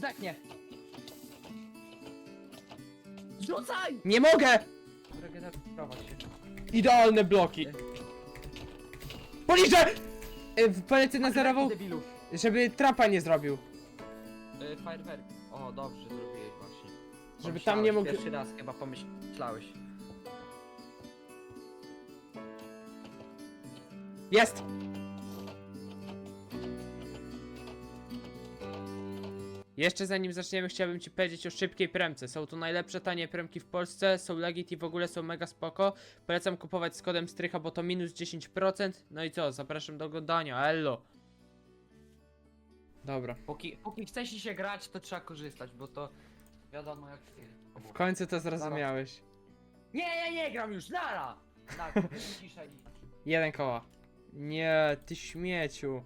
Zdechnie! Rzucaj! Nie mogę! Regenerować się. Idealne bloki. Policzę! Y, Polecę na zerową, Debilu. żeby trapa nie zrobił. Y, Fajerwerk. O, dobrze zrobiłeś właśnie. Żeby tam nie Pomyślałeś, mógł- Pierwszy raz chyba pomyślałeś. Jest! Jeszcze zanim zaczniemy, chciałbym ci powiedzieć o szybkiej premce. Są to najlepsze tanie premki w Polsce, są legit i w ogóle są mega spoko. Polecam kupować z kodem strycha, bo to minus 10%. No i co, zapraszam do oglądania, ello. Dobra. Póki, póki chce ci się grać, to trzeba korzystać, bo to wiadomo jak W końcu to zrozumiałeś. Nie, ja nie gram już, nara! Tak, ciszej. Jeden koła. Nie, ty śmieciu.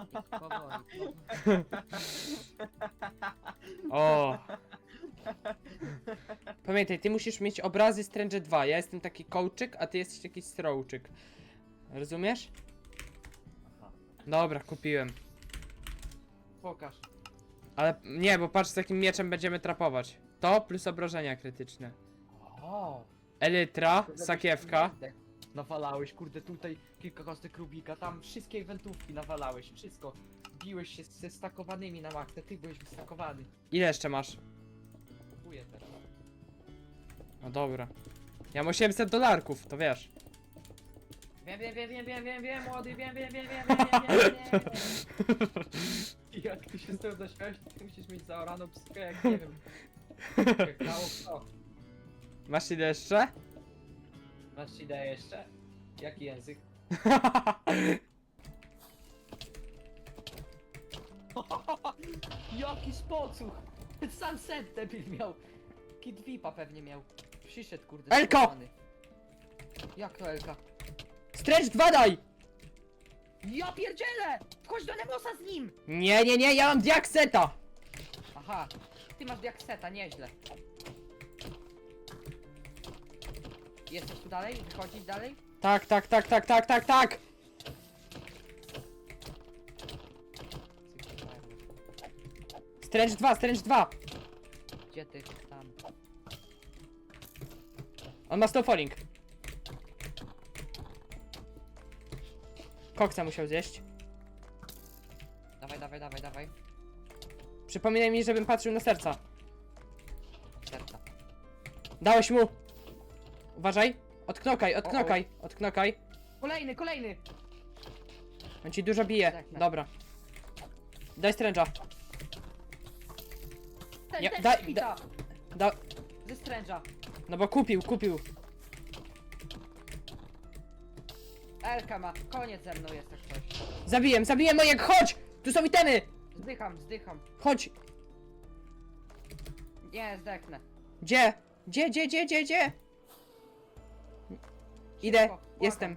O. Pamiętaj, ty musisz mieć obrazy Strange 2. Ja jestem taki kołczyk, a ty jesteś taki strołczyk. Rozumiesz? Aha. Dobra, kupiłem. Pokaż. Ale nie, bo patrz z jakim mieczem będziemy trapować. To plus obrażenia krytyczne. O! Elytra, sakiewka. Nawalałeś, kurde, tutaj kilka kostek Rubika, tam wszystkie eventówki nawalałeś, wszystko. Biłeś się ze stakowanymi na maktę, ty byłeś wystakowany. Ile jeszcze masz? Kupuję teraz. No dobra. Ja mam 800 dolarków, to wiesz. Wiem, wiem, wiem, wiem, wiem, wiem, wiem, młody, wiem, wiem, wiem, wiem, wiem, wiem, wiem, wiem. Jak ty się z tym dośmiałeś, ty musisz mieć zaoraną psykę, jak nie wiem. Jak mało kto. Masz ile jeszcze? Masz ci daję jeszcze? Jaki język? Jaki spocuch! Sam set debil miał. Kid Vipa pewnie miał. Przyszedł kurde. Elko! Jak to Elka? Stretch 2 daj! Ja pierdzielę! Wchodź do Nemosa z nim! Nie, nie, nie, ja mam diakseta! Aha, ty masz diakseta, nieźle. Jesteś tu dalej? Wychodzić dalej? Tak, tak, tak, tak, tak, tak, tak! Stretch 2, Stretch 2! Gdzie ty tam? On ma stop falling. Koksa musiał zjeść. Dawaj, dawaj, dawaj, dawaj. Przypominaj mi, żebym patrzył na serca. Serca. Dałeś mu! Uważaj! Odknokaj, odknokaj, odknokaj. Kolejny, kolejny! On ci dużo bije. Tak, tak. Dobra. Daj stręża. Ten, Ja- daj- świta! Da... Ze stręża. No bo kupił, kupił. Elka ma. Koniec ze mną jest jak coś. Zabiłem, zabiłem mojego, chodź! Tu są itemy! Zdycham, zdycham. Chodź! Nie, zdechnę. Gdzie? Gdzie, gdzie, gdzie, gdzie, gdzie? Idę, jestem.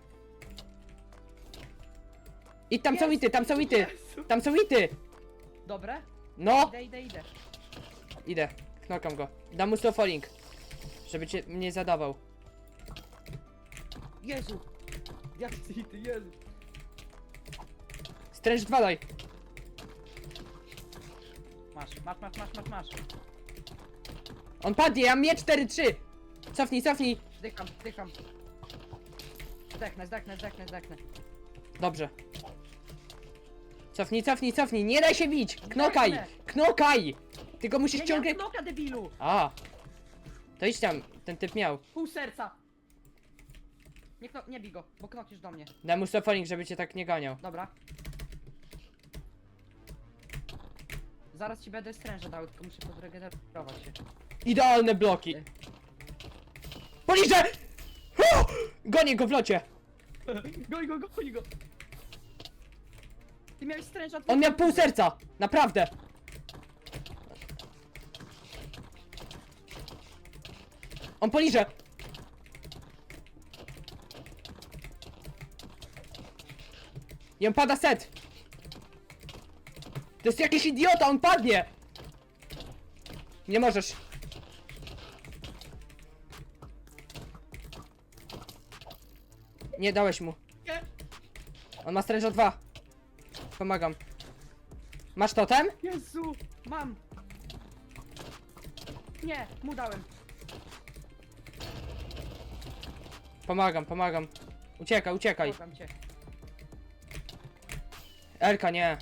I tam są Jest! ity, tam są ity! Jezu. Tam są ity! Dobre? No! Idę, idę, idę. Idę, knokam go. Dam mu slow falling. Żeby cię mnie zadawał. Jezu! Jak ty, ty, Jezu! Strange 2 daj. Masz, masz, masz, masz, masz, masz. On padnie, ja mam miecz 4-3! Cofnij, cofnij! Zdycham, zdycham. Zdechnę, zdechnę, zdechnę, zdechnę. Dobrze. Cofnij, cofnij, cofnij, nie daj się bić! Knokaj! Knokaj! Tylko musisz ciągle... nie, knoka debilu! A! To idź tam, ten typ miał. Pół serca! Nie, kno, nie bij go, bo knokisz do mnie. Daj mu falling, żeby cię tak nie ganiał. Dobra. Zaraz ci będę stręża dał, tylko muszę podregenerować się. Idealne bloki! Policzę! Gonię go w locie! Goj go, goj go! Ty miałeś stręża... On miał pół serca! Naprawdę! On poliże! I on pada set! To jest jakiś idiota, on padnie! Nie możesz. Nie dałeś mu. Nie. On ma stręża 2. Pomagam. Masz totem? Jezu, mam! Nie, mu dałem. Pomagam, pomagam. Uciekaj, uciekaj. Kocham cię. Elka, nie.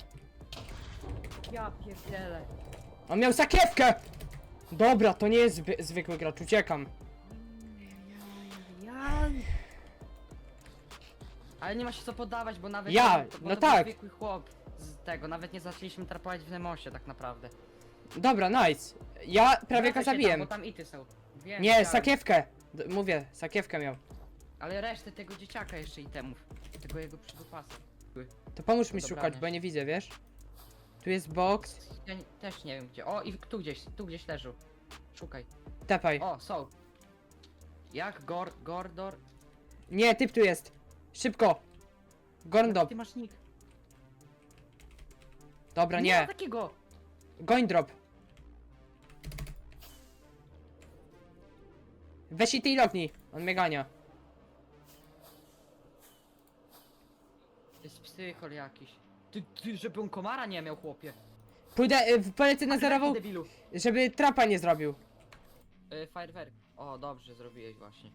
Ja pierdzielę. On miał sakiewkę! Dobra, to nie jest zwy zwykły gracz, uciekam. Ale nie ma się co podawać, bo nawet Ja, bo no to był tak. zwykły chłop z tego, nawet nie zaczęliśmy trapować w Nemosie tak naprawdę. Dobra, nice. Ja prawie go Wracaj się zabiłem. Tam, bo tam ity są. Wiem, Nie, sakiewkę. D mówię, sakiewkę miał. Ale resztę tego dzieciaka jeszcze itemów. Tego jego przydupasa. To pomóż mi szukać, bo ja nie widzę, wiesz? Tu jest box. Ja nie, też nie wiem gdzie. O, i tu gdzieś, tu gdzieś leżą. Szukaj. Tepaj. O, są. Jak? Gor, Gordor? Nie, typ tu jest. Szybko. Gorndop. Ty masz nick. Dobra, Nie ma nie. takiego! Goindrop. Weź i tej lognij. On mnie gania. To jest psychol jakiś. Ty, ty, żeby on komara nie miał, chłopie. Pójdę, y, polecę na Ty zerową, debilu. żeby trapa nie zrobił. Y, Firework. O, dobrze zrobiłeś właśnie.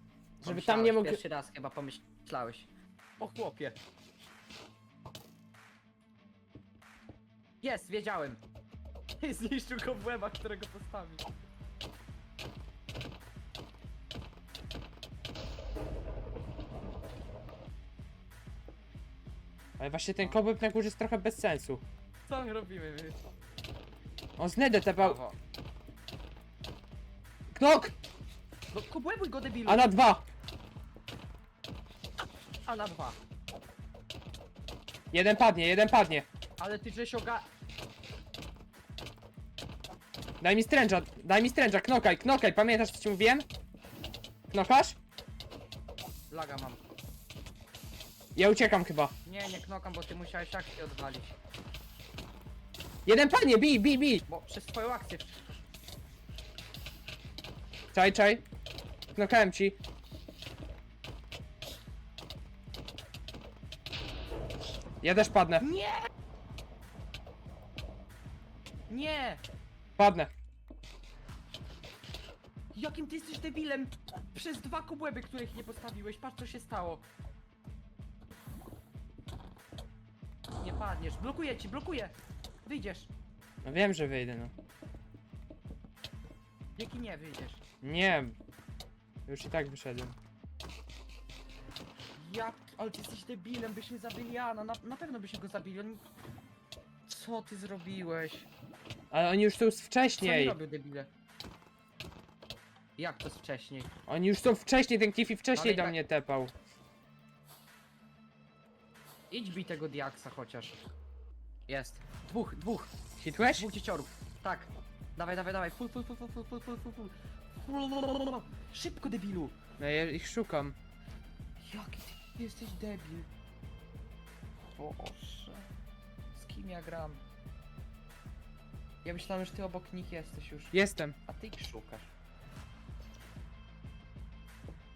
Żeby tam nie mógł... Pierwszy raz chyba pomyślałeś. O chłopie. Jest, wiedziałem. Zniszczył go w łeba, którego postawił. Ale właśnie ten kobyb na górze jest trochę bez sensu. Co my robimy? My? On z Nedy tepał. Oho. Knok! No kobłebuj go debilu. A na dwa! A na dwa. Jeden padnie, jeden padnie. Ale ty żeś oga... Daj mi stręża, daj mi stręża, knokaj, knokaj, pamiętasz co ci mówiłem? Knokasz? Laga mam. Ja uciekam chyba. Nie, nie knokam, bo ty musiałeś akcję odwalić. Jeden padnie, bij, bij, bij! Bo przez twoją akcję... Czaj, czaj. Knokałem ci. Ja też padnę, Nie! Nie! padnę. Jakim ty jesteś debilem? Przez dwa kobłęby, których nie postawiłeś, patrz co się stało. Nie padniesz, blokuję ci, blokuję! Wyjdziesz. No wiem, że wyjdę, no. Jaki nie wyjdziesz. Nie. Już i tak wyszedłem. Jak? Ale ty jesteś debilem, byśmy zabili Jana, na, na pewno byśmy go zabili, on... Co ty zrobiłeś? Ale oni już są Co oni wcześniej. robią, debile? Jak to wcześniej? Oni już są wcześniej, ten Tiffy wcześniej do tak- mnie tepał. Idź bij tego Diaksa chociaż. Jest. Dwóch, dwóch. Hitłeś? Dwóch dzieciorów. Tak. Dawaj, dawaj, dawaj. Full, full, full, full, full, full, full, full, full. Szybko, debilu. No ja ich szukam. Jaki ty jesteś debil. Boże. Z kim ja gram? Ja myślałem, że ty obok nich jesteś już. Jestem. A ty ich szukasz.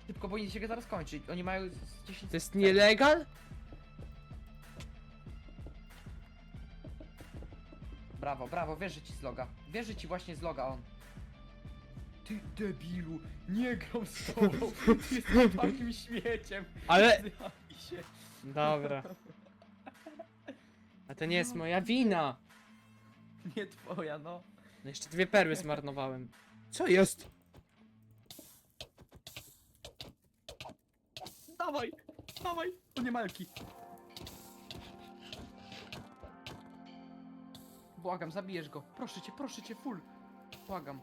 Szybko, bo oni się zaraz kończy. Oni mają z 10 To jest nielegal? Brawo, brawo, wierzę ci z loga. Wierzę ci właśnie z loga on. Ty debilu, nie gram z tobą. Ty jesteś takim śmieciem. Ale- się. Dobra. A to nie jest moja wina. Nie twoja, no. No jeszcze dwie perły zmarnowałem. Co jest? Dawaj, dawaj. To nie malki. Błagam, zabijesz go. Proszę cię, proszę cię, full. Błagam.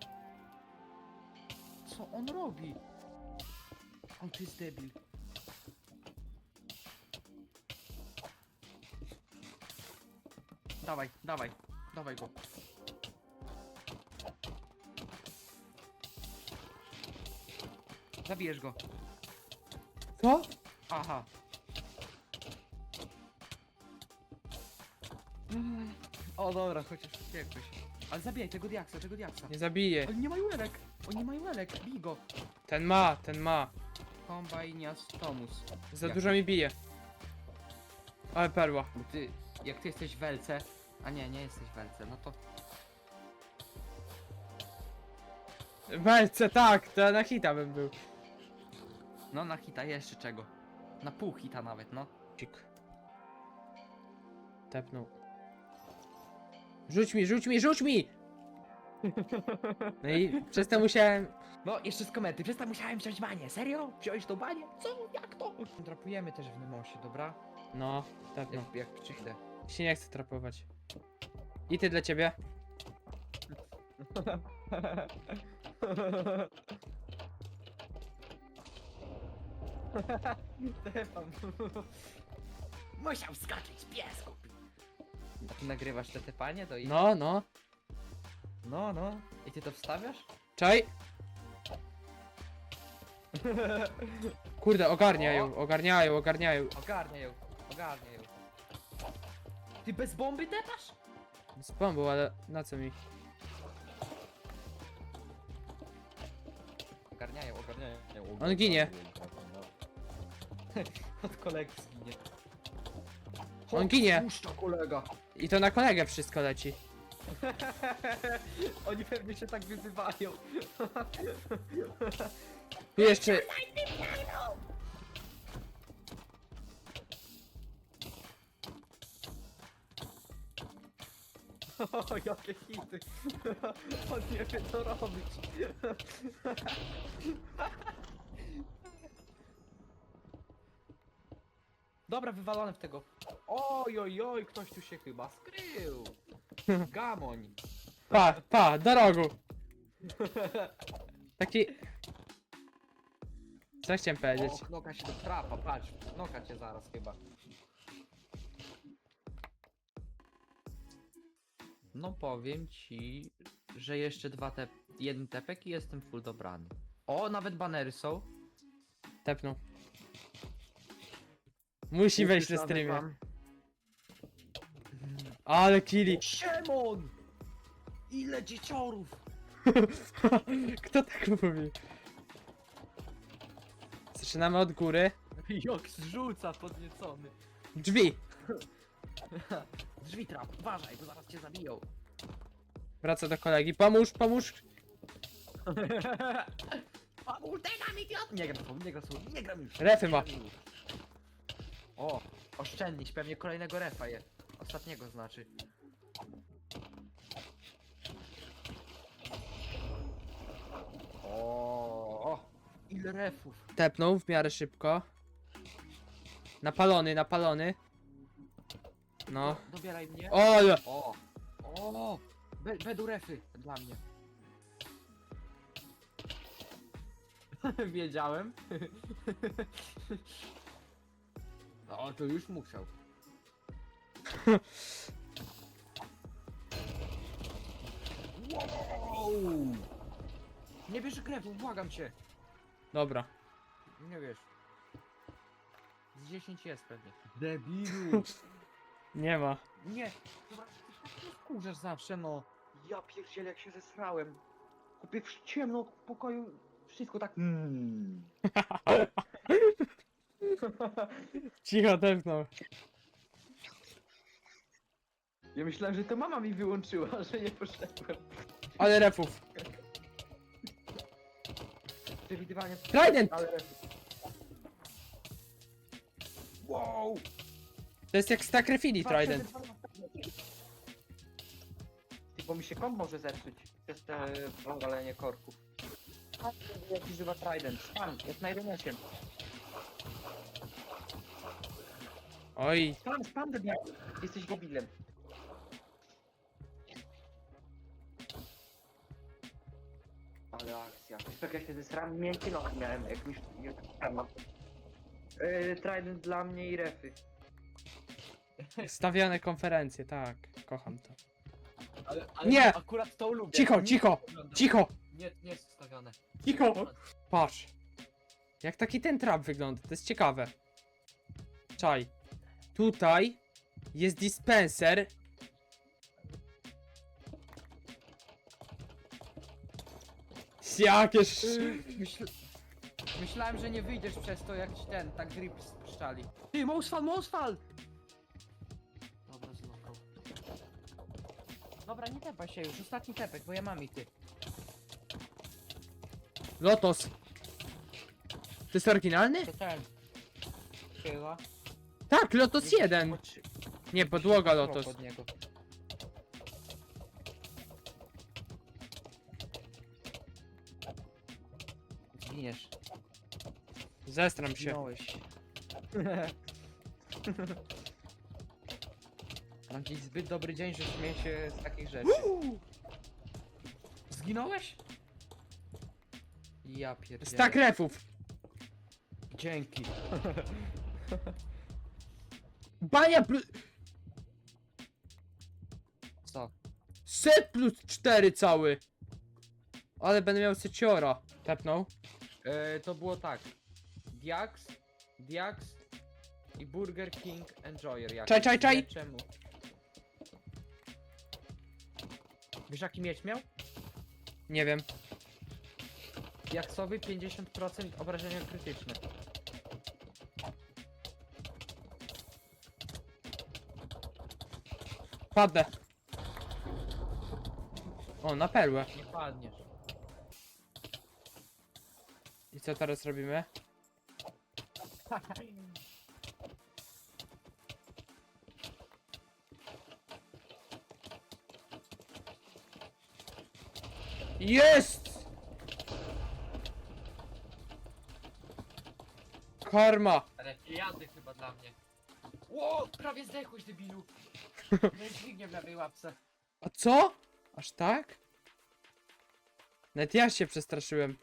Co on robi? On to jest debil. Dawaj, dawaj, dawaj go. Zabijesz go. Co? Aha. Mm. O dobra, chociaż uciekłeś. Ale zabijaj tego diaksa, tego diaksa. Nie zabiję. Oni nie mają elek! Oni mają elek, bij go! Ten ma, ten ma. Kombajnias Tomus. Za Jak? dużo mi bije. Ale perła. Bo ty, jak ty jesteś w elce, A nie, nie jesteś w Elce, no to... Welce, tak, to na hita bym był. No na hita jeszcze czego? Na pół hita nawet, no. Cik. Tepnął. Rzuć mi, rzuć mi, rzuć mi! No i przez to musiałem... No, jeszcze z komenty, przez to musiałem wziąć banię, serio? Wziąłeś tą banię? Co? Jak to? Drapujemy też w Nemosie, dobra? No, tepnął. Jak, jak przyjdę. Się nie chcę trapować. I ty dla ciebie? Stefan. Musiał skoczyć piesku. A ty nagrywasz te tepanie do ich? No, no. No, no. I ty to wstawiasz? Czaj! Kurde, ogarniają, ogarniają, ogarniają. Ogarnia ją, ogarnia ją. Ty bez bomby tepasz? Z bombą, ale na co mi? Ogarniają, ogarniają. On ginie. Od kolegi zginie. On ginie. Puszcza kolega. I to na kolegę wszystko leci. Oni pewnie się tak wyzywają. Tu jeszcze... O, jakie hity. On nie wie co robić. Dobra, wywalone w tego. Oj, oj, oj, ktoś tu się chyba skrył. Gamoń. Pa, pa, do rogu. Taki... Co chciałem powiedzieć? O, knoka się do trapa, patrz. Knoka cię zaraz chyba. No powiem ci, że jeszcze dwa te... jeden tepek i jestem full dobrany. O, nawet banery są. Tepnął. Musi wejść na streamie. wam. Ale killi. Siemon! Ile dzieciorów! Kto tak mówi? Zaczynamy od góry. Jak zrzuca podniecony. Drzwi. Drzwi trap, uważaj, bo zaraz cię zabiją. Wraca do kolegi. Pomóż, pomóż. A ultegam idiot! Nie gram nie gram nie gram już. Refy ma. Nie gram już. O, oszczędniś, pewnie kolejnego refa je. Ostatniego znaczy. O, ile refów. Tepnął w miarę szybko. Napalony, napalony. No. Dobieraj mnie. O, ale... O! O! Be, bedu refy dla mnie. Wiedziałem. No, to już musiał. Wow! Nie bierz krewu, błagam cię. Dobra. Nie wiesz. Z 10 jest pewnie. Debilu! Nie ma. Nie! Dobra, ty tak wkurzasz zawsze, no. Ja pierdzielę, jak się zesrałem. Kupię w ciemno w pokoju, wszystko tak... Mm. Cicho tepnął. Ja myślałem, że to mama mi wyłączyła, że nie poszedłem. Ale refów. Przewidywanie... Trident! Ale... Wow! To jest jak Stakrefili Trident. Ty, bo mi się komp może zepsuć przez te walenie korków. Jaki żywa Trident. Spam, jest na Oj. Spam, spam, debil. Jesteś debilem. Ale akcja. Tak jak się zesrałem, miękkie nogi miałem, jak już... tam. Yy, Trident dla mnie i refy. Stawiane konferencje, tak. Kocham to. Ale, ale Nie! akurat to lubię. Cicho, cicho, cicho, Nie, nie jest ustawione. cicho. Patrz. Jak taki ten trap wygląda, to jest ciekawe. Czaj. Tutaj jest dispenser. Jakież... Myśl... Myślałem, że nie wyjdziesz przez to, jak ci ten, tak grip spuszczali. Ty, Mosfal, Mosfal! Dobra, zlokał. Dobra, nie tepaj się już, ostatni tepek, bo ja mam i ty. Lotos. To jest oryginalny? To ten. Chyba. Tak, Lotos 1. Chodź- Nie, podłoga pod niego. Zginiesz. Zestram się. Zginąłeś. Mam dziś zbyt dobry dzień, że śmieję się z takich rzeczy. Zginąłeś? Ja pierdolę. Stak refów. Dzięki. Bania plus... Co? Set plus 4 cały. Ale będę miał seciora. Tepnął. E, to było tak. Diax, Diax i Burger King Enjoyer. jakiś. Czaj, czaj, czaj. Nie, Czemu? Wiesz jaki miecz miał? Nie wiem. Diaksowy 50% obrażenia krytyczne. Padnę. O, na perłę. Nie padniesz. I co teraz robimy? Jest! Karma! Ale jazdy chyba dla mnie. Ło, prawie zdechłeś debilu. No dźwignię w lewej łapce. A co? Aż tak? Nawet ja się przestraszyłem.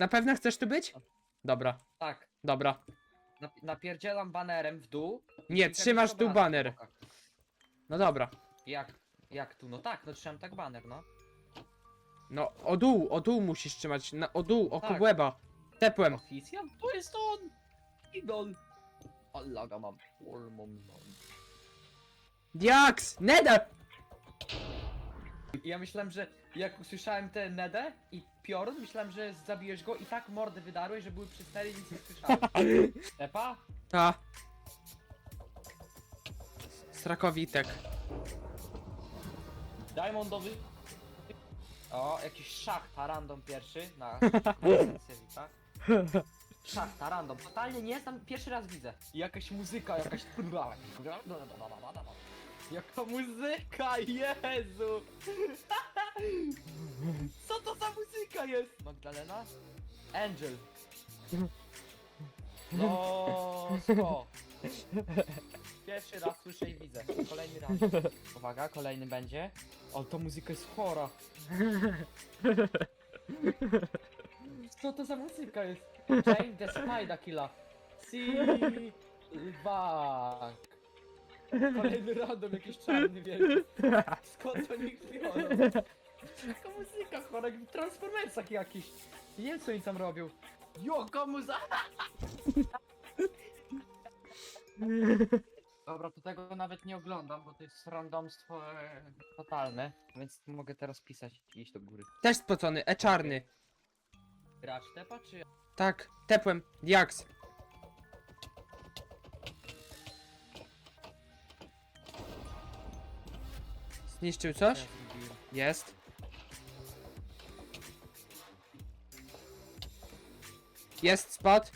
Na pewno chcesz tu być? Dobra, Tak. dobra. Nap napierdzielam banerem w dół. Nie, trzymasz tu baner. No dobra. Jak? Jak tu? No tak, no trzymam tak baner, no. No, o dół, o dół musisz trzymać. Na, o dół, o Tak. kubłeba. Tepłem. Oficjal? To jest on! Idol! Allaga mam. Mam. Diaks! Neda! I ja myślałem, że jak usłyszałem tę Nedę i piorun, myślałem, że zabijesz go i tak mordy wydarłeś, że były przy steli i nic nie słyszałem. Stepa? Ta. Strakowitek. Diamondowy. O, jakiś szachta random pierwszy na Cywika. Szachta random. Totalnie nie znam, pierwszy raz widzę. I jakaś muzyka, jakaś... Jaka muzyka, Jezu! Co to za muzyka jest? Magdalena? Angel. No, sko. Pierwszy raz słyszę i widzę. Kolejny raz. Uwaga, kolejny będzie. O, ta muzyka jest chora. Co to za muzyka jest? Jane the Spider Killa. Silva. Kolejny random, jakiś czarny wielki. Skąd oni ich biorą? Taka muzyka chora, jak w Transformersach jakiś. Nie wiem co oni tam robią. Jo, komu za... Dobra, to tego nawet nie oglądam, bo to jest randomstwo e, totalne, więc mogę teraz pisać i iść do góry. Też spocony, e czarny. Gracz tepa czy... Tak, tepłem. Diaks. Zniszczył coś? Jest. Jest spad.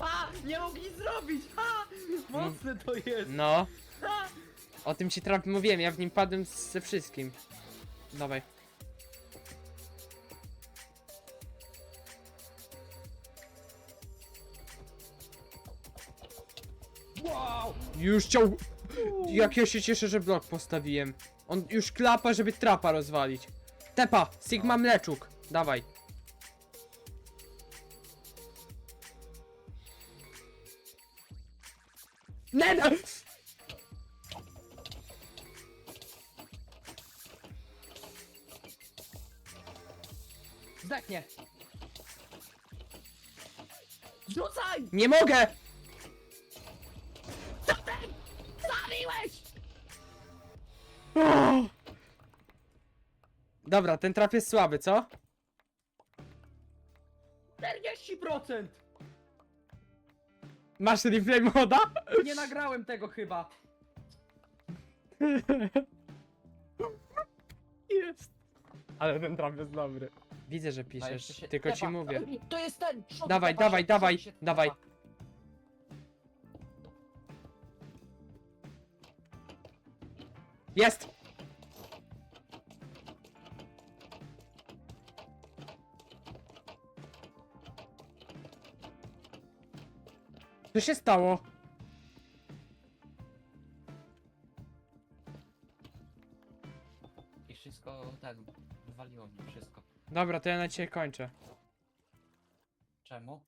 A! Nie mogli zrobić! Ha! Mocne to jest! No. Ha! O tym ci trap mówiłem, ja w nim padłem ze wszystkim. Dawaj. Wow! Już chciał... Jak ja się cieszę, że blok postawiłem. On już klapa, żeby trapa rozwalić. Tepa, Sigma Mleczuk. Dawaj. Nena! Zdechnie! Rzucaj! Nie mogę! Zabiłeś! Dobra, ten trap jest słaby, co? 40%! Masz replay moda? Nie nagrałem tego chyba. Jest. Ale ten trap jest dobry. Widzę, że A jeszcze piszesz, się- tylko ci tepa. mówię. To jest ten! Szok, Dawaj, tepa, dawaj, szok, dawaj, się dawaj. Jest! Co się stało? I wszystko, tak, wywaliło mi wszystko. Dobra, to ja na ciebie kończę. Czemu?